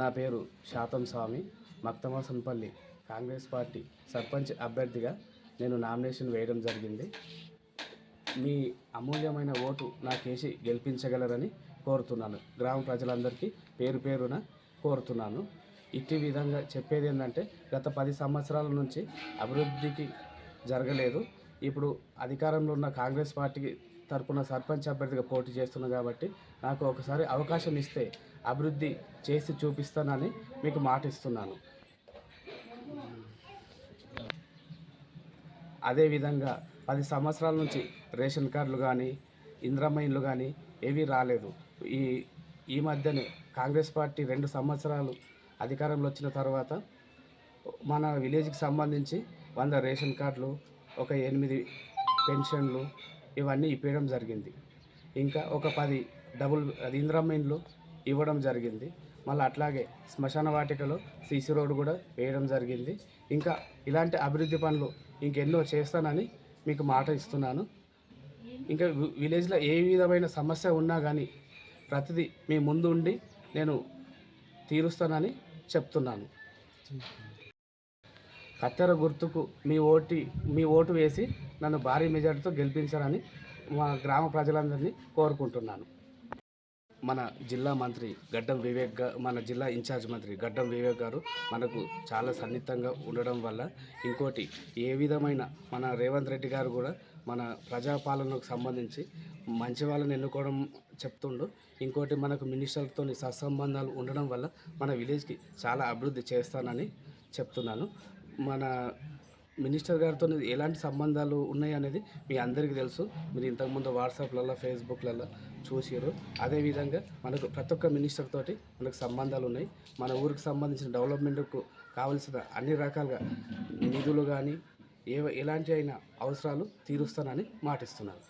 నా పేరు శాతం స్వామి మక్తమాసనపల్లి కాంగ్రెస్ పార్టీ సర్పంచ్ అభ్యర్థిగా నేను నామినేషన్ వేయడం జరిగింది. మీ అమూల్యమైన ఓటు నాకేసి గెలిపించగలరని కోరుతున్నాను. గ్రామ ప్రజలందరికీ పేరు పేరున కోరుతున్నాను. ఇట్టి విధంగా చెప్పేది ఏంటంటే గత పది సంవత్సరాల నుంచి అభివృద్ధికి జరగలేదు. ఇప్పుడు అధికారంలో ఉన్న కాంగ్రెస్ పార్టీకి తరపున సర్పంచ్ అభ్యర్థిగా పోటీ చేస్తున్నాను కాబట్టి నాకు ఒకసారి అవకాశం ఇస్తే అభివృద్ధి చేసి చూపిస్తానని మీకు మాట ఇస్తున్నాను. అదేవిధంగా పది సంవత్సరాల నుంచి రేషన్ కార్డులు కానీ ఇంద్రమైన్లు కానీ ఏవీ రాలేదు. ఈ ఈ మధ్యనే కాంగ్రెస్ పార్టీ రెండు సంవత్సరాలు అధికారంలో వచ్చిన తర్వాత మన విలేజ్కి సంబంధించి వంద రేషన్ కార్డులు ఒక ఎనిమిది పెన్షన్లు ఇవన్నీ ఇప్పించడం జరిగింది. ఇంకా ఒక పది డబుల్ అది ఇంద్రమ్మ ఇవ్వడం జరిగింది. మళ్ళీ అట్లాగే శ్మశాన వాటికలో సీసీ రోడ్డు కూడా వేయడం జరిగింది. ఇంకా ఇలాంటి అభివృద్ధి పనులు ఇంకెన్నో చేస్తానని మీకు మాట ఇస్తున్నాను. ఇంకా వి- విలేజ్లో ఏ విధమైన సమస్య ఉన్నా కానీ ప్రతిదీ మీ ముందు ఉండి నేను తీరుస్తానని చెప్తున్నాను. కత్తెర గుర్తుకు మీ ఓటి మీ ఓటు వేసి నన్ను భారీ మెజార్టీతో గెలిపించాలని మా గ్రామ ప్రజలందరినీ కోరుకుంటున్నాను. మన జిల్లా మంత్రి గడ్డం వివేక్ మన జిల్లా ఇన్ఛార్జ్ మంత్రి గడ్డం వివేక్ గారు మనకు చాలా సన్నిహితంగా ఉండడం వల్ల ఇంకోటి ఏ విధమైన మన రేవంత్ రెడ్డి గారు కూడా మన ప్రజాపాలనకు సంబంధించి మంచి వాళ్ళని ఎన్నుకోవడం చెప్తుండు. ఇంకోటి మనకు మినిస్టర్తో సత్సంబంధాలు ఉండడం వల్ల మన విలేజ్కి చాలా అభివృద్ధి చేస్తానని చెప్తున్నాను. మన మినిస్టర్ గారితో ఎలాంటి సంబంధాలు ఉన్నాయి అనేది మీ అందరికీ తెలుసు. మీరు ఇంతకుముందు వాట్సాప్లలో ఫేస్బుక్లలో చూసారు అదేవిధంగా మనకు ప్రతి ఒక్క మినిస్టర్ తోటి మనకు సంబంధాలు ఉన్నాయి. మన ఊరికి సంబంధించిన డెవలప్మెంట్కు కావలసిన అన్ని రకాలుగా నిధులు కానీ ఏ ఎలాంటి అయినా అవసరాలు తీరుస్తానని మాటిస్తున్నాను